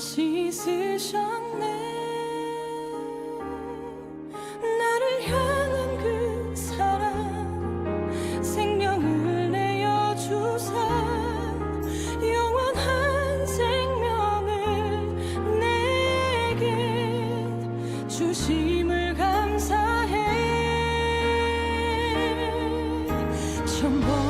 씻으셨네. 나를 향한 그 사랑 생명을 내어주사 영원한 생명을 내게 주심을 감사해. 천번